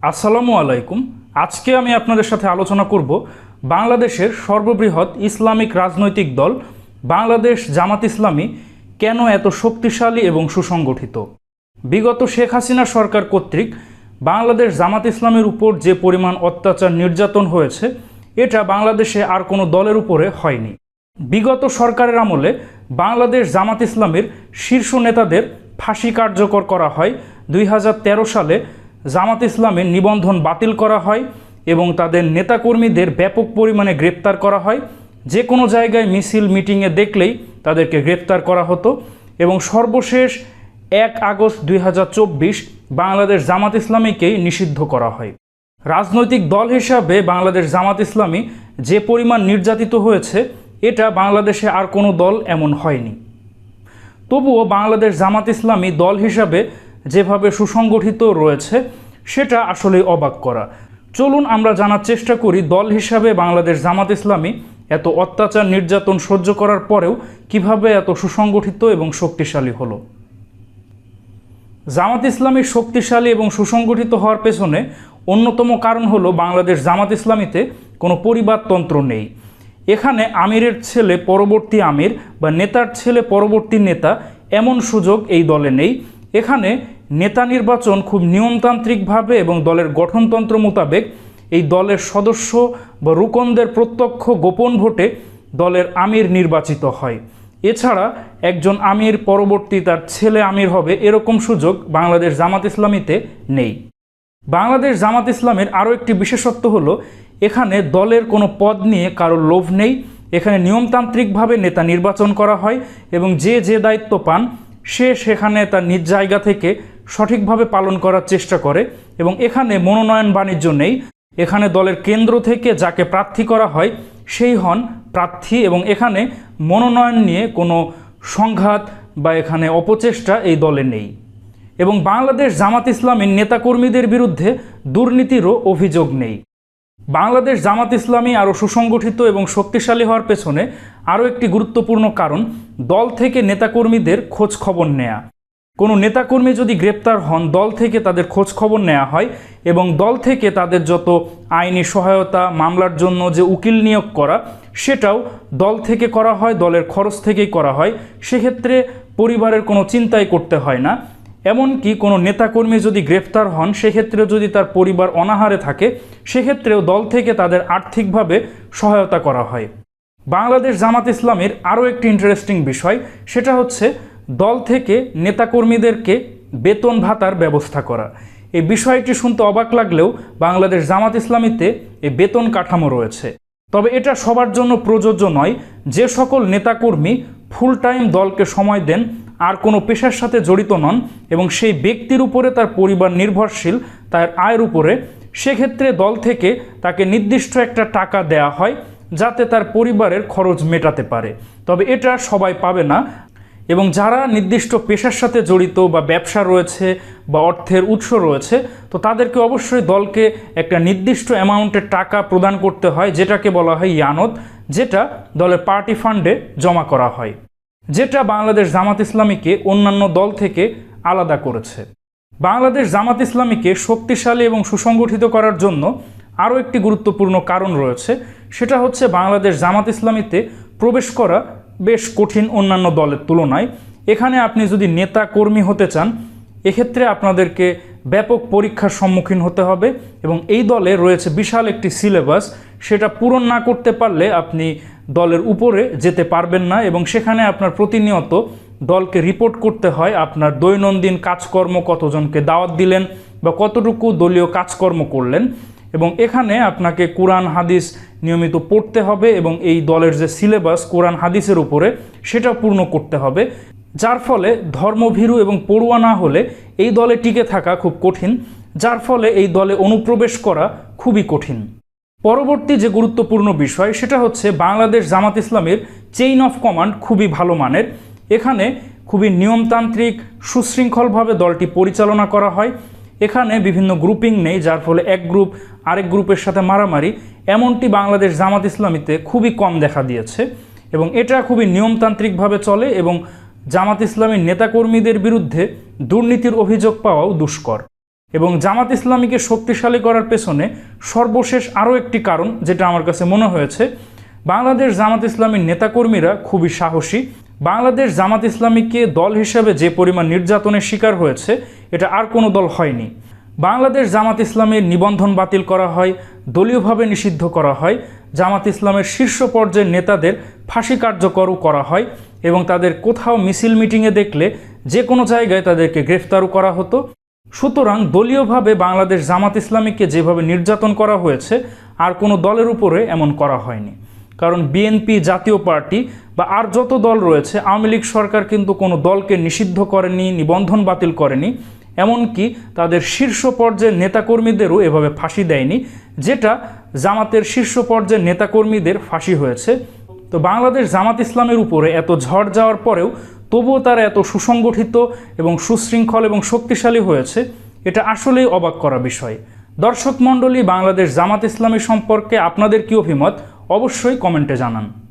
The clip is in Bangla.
আসসালামু আলাইকুম। আজকে আমি আপনাদের সাথে আলোচনা করব বাংলাদেশের সর্ববৃহৎ ইসলামিক রাজনৈতিক দল বাংলাদেশ জামাত ইসলামী কেন এত শক্তিশালী এবং সুসংগঠিত? বিগত শেখ হাসিনা সরকার কর্তৃক বাংলাদেশ জামাত ইসলামের উপর যে পরিমাণ অত্যাচার নির্যাতন হয়েছে, এটা বাংলাদেশে আর কোনো দলের উপরে হয়নি। বিগত সরকারের আমলে বাংলাদেশ জামাত ইসলামের শীর্ষ নেতাদের ফাঁসি কার্যকর করা হয় দুই হাজার তেরো সালে জামাত ইসলামের নিবন্ধন বাতিল করা হয় এবং তাদের নেতাকর্মীদের ব্যাপক পরিমাণে গ্রেপ্তার করা হয়। যে কোনো জায়গায় মিছিল, মিটিংয়ে দেখলেই তাদেরকে গ্রেপ্তার করা হতো এবং সর্বশেষ এক আগস্ট দুই হাজার চব্বিশ বাংলাদেশ জামাত ইসলামীকেই নিষিদ্ধ করা হয়। রাজনৈতিক দল হিসাবে বাংলাদেশ জামাত ইসলামী যে পরিমাণ নির্যাতিত হয়েছে, এটা বাংলাদেশে আর কোনো দল এমন হয়নি। তবুও বাংলাদেশ জামাত ইসলামী দল হিসাবে যেভাবে সুসংগঠিত রয়েছে, সেটা আসলে অবাক করা। চলুন আমরা জানার চেষ্টা করি, দল হিসাবে বাংলাদেশ জামাত ইসলামী এত অত্যাচার, নির্যাতন সহ্য করার পরেও কীভাবে এত সুসংগঠিত এবং শক্তিশালী হলো? জামাত ইসলামী শক্তিশালী এবং সুসংগঠিত হওয়ার পেছনে অন্যতম কারণ হলো, বাংলাদেশ জামাত ইসলামীতে কোনো পরিবারতন্ত্র নেই। এখানে আমিরের ছেলে পরবর্তী আমির বা নেতার ছেলে পরবর্তী নেতা এমন সুযোগ এই দলে নেই এখানে নেতা নির্বাচন খুব নিয়মতান্ত্রিকভাবে এবং দলের গঠনতন্ত্র মোতাবেক এই দলের সদস্য বা রুকনদের প্রত্যক্ষ গোপন ভোটে দলের আমির নির্বাচিত হয়। এছাড়া একজন আমির পরবর্তী তার ছেলে আমির হবে এরকম সুযোগ বাংলাদেশ জামাত ইসলামীতে নেই। বাংলাদেশ জামাত ইসলামের আরও একটি বিশেষত্ব হলো, এখানে দলের কোনো পদ নিয়ে কারোর লোভ নেই। এখানে নিয়মতান্ত্রিকভাবে নেতা নির্বাচন করা হয় এবং যে যে দায়িত্ব পান সে সেখানে তার নিজ জায়গা থেকে সঠিকভাবে পালন করার চেষ্টা করে এবং এখানে মনোনয়ন বাণিজ্য নেই। এখানে দলের কেন্দ্র থেকে যাকে প্রার্থী করা হয়, সেই হন প্রার্থী এবং এখানে মনোনয়ন নিয়ে কোনো সংঘাত বা এখানে অপচেষ্টা এই দলে নেই। এবং বাংলাদেশ জামাত ইসলামের নেতাকর্মীদের বিরুদ্ধে দুর্নীতিরও অভিযোগ নেই। বাংলাদেশ জামাত ইসলামী আরও সুসংগঠিত এবং শক্তিশালী হওয়ার পেছনে আরও একটি গুরুত্বপূর্ণ কারণ, দল থেকে নেতাকর্মীদের খোঁজ খবর নেয়া। কোনো নেতাকর্মী যদি গ্রেপ্তার হন, দল থেকে তাদের খোঁজ খবর নেওয়া হয় এবং দল থেকে তাদের যত আইনি সহায়তা, মামলার জন্য যে উকিল নিয়োগ করা, সেটাও দল থেকে করা হয়, দলের খরচ থেকেই করা হয়। সেক্ষেত্রে পরিবারের কোনো চিন্তাই করতে হয় না। এমনকি কোনো নেতাকর্মী যদি গ্রেফতার হন, সেক্ষেত্রেও যদি তার পরিবার অনাহারে থাকে, সেক্ষেত্রেও দল থেকে তাদের আর্থিকভাবে সহায়তা করা হয়। বাংলাদেশ জামাত ইসলামের আরও একটি ইন্টারেস্টিং বিষয়, সেটা হচ্ছে দল থেকে নেতাকর্মীদেরকে বেতন ভাতার ব্যবস্থা করা। এই বিষয়টি শুনতে অবাক লাগলেও বাংলাদেশ জামাত ইসলামীতে এই বেতন কাঠামো রয়েছে। তবে এটা সবার জন্য প্রযোজ্য নয়, যে সকল নেতাকর্মী ফুল টাইম দলকে সময় দেন আর কোনো পেশার সাথে জড়িত নন এবং সেই ব্যক্তির উপরে তার পরিবার নির্ভরশীল, তার আয়ের উপরে, সেক্ষেত্রে দল থেকে তাকে নির্দিষ্ট একটা টাকা দেয়া হয় যাতে তার পরিবারের খরচ মেটাতে পারে। তবে এটা সবাই পাবে না এবং যারা নির্দিষ্ট পেশার সাথে জড়িত বা ব্যবসা রয়েছে বা অর্থের উৎস রয়েছে, তো তাদেরকে অবশ্যই দলকে একটা নির্দিষ্ট অ্যামাউন্টের টাকা প্রদান করতে হয়, যেটাকে বলা হয় ইয়ানত, যেটা দলের পার্টি ফান্ডে জমা করা হয়। যেটা বাংলাদেশ জামাত ইসলামীকে অন্যান্য দল থেকে আলাদা করেছে। বাংলাদেশ জামাত ইসলামীকে শক্তিশালী এবং সুসংগঠিত করার জন্য আরও একটি গুরুত্বপূর্ণ কারণ রয়েছে, সেটা হচ্ছে বাংলাদেশ জামাত ইসলামীতে প্রবেশ করা বেশ কঠিন অন্যান্য দলের তুলনায়। এখানে আপনি যদি নেতা কর্মী হতে চান, এক্ষেত্রে আপনাদেরকে ব্যাপক পরীক্ষার সম্মুখীন হতে হবে এবং এই দলে রয়েছে বিশাল একটি সিলেবাস। সেটা পূরণ না করতে পারলে আপনি দলের উপরে যেতে পারবেন না এবং সেখানে আপনার প্রতিনিয়ত দলকে রিপোর্ট করতে হয় আপনার দৈনন্দিন কাজকর্ম কতজনকে দাওয়াত দিলেন বা কতটুকু দলীয় কাজকর্ম করলেন এবং এখানে আপনাকে কোরআন, হাদিস নিয়মিত পড়তে হবে এবং এই দলের যে সিলেবাস কোরআন, হাদিসের উপরে সেটা পূর্ণ করতে হবে। যার ফলে ধর্মভীরু এবং পড়ুয়া না হলে এই দলে টিকে থাকা খুব কঠিন, যার ফলে এই দলে অনুপ্রবেশ করা খুবই কঠিন। পরবর্তী যে গুরুত্বপূর্ণ বিষয়, সেটা হচ্ছে বাংলাদেশ জামাত ইসলামের চেইন অফ কমান্ড খুবই ভালো মানের। এখানে খুবই নিয়মতান্ত্রিক, সুশৃঙ্খলভাবে দলটি পরিচালনা করা হয়। এখানে বিভিন্ন গ্রুপিং নেই, যার ফলে এক গ্রুপ, আরেক গ্রুপের সাথে মারামারি। এমনটি বাংলাদেশ জামাত ইসলামীতে খুবই কম দেখা দিয়েছে এবং এটা খুবই নিয়মতান্ত্রিকভাবে চলে এবং জামাত ইসলামীর নেতাকর্মীদের বিরুদ্ধে দুর্নীতির অভিযোগ পাওয়াও দুষ্কর। এবং জামাত ইসলামীকে শক্তিশালী করার পেছনে সর্বশেষ আরও একটি কারণ যেটা আমার কাছে মনে হয়েছে, বাংলাদেশ জামাত ইসলামীর নেতাকর্মীরা খুবই সাহসী। বাংলাদেশ জামাত ইসলামীকে দল হিসেবে যে পরিমাণ নির্যাতনের শিকার হয়েছে, এটা আর কোনো দল হয়নি। বাংলাদেশ জামাত ইসলামের নিবন্ধন বাতিল করা হয়, দলীয়ভাবে নিষিদ্ধ করা হয়, জামাত ইসলামের শীর্ষ পর্যায়ের নেতাদের ফাঁসি কার্যকরও করা হয় এবং তাদের কোথাও মিছিল মিটিংয়ে দেখলে যে কোনো জায়গায় তাদেরকে গ্রেফতারও করা হতো। সুতরাং দলীয়ভাবে বাংলাদেশ জামাত ইসলামীকে যেভাবে নির্যাতন করা হয়েছে, আর কোনো দলের উপরে এমন করা হয়নি। কারণ বিএনপি জাতীয় পার্টি বা আর যত দল রয়েছে, আওয়ামী লীগ সরকার কিন্তু কোনো দলকে নিষিদ্ধ করেনি, নিবন্ধন বাতিল করেনি। এমনকি তাদের শীর্ষ পর্যায়ের নেতাকর্মীদেরও এভাবে ফাঁসি দেয়নি, যেটা জামাতের শীর্ষ পর্যায়ের নেতাকর্মীদের ফাঁসি হয়েছে। তো বাংলাদেশ জামাত ইসলামের উপরে এত ঝড় যাওয়ার পরেও তবুও তারা এত সুসংগঠিত এবং সুশৃঙ্খল এবং শক্তিশালী হয়েছে, এটা আসলেই অবাক করা বিষয়। দর্শক মণ্ডলী, বাংলাদেশ জামাত ইসলামী সম্পর্কে আপনাদের কি অভিমত? অবশ্যই কমেন্টে জানান।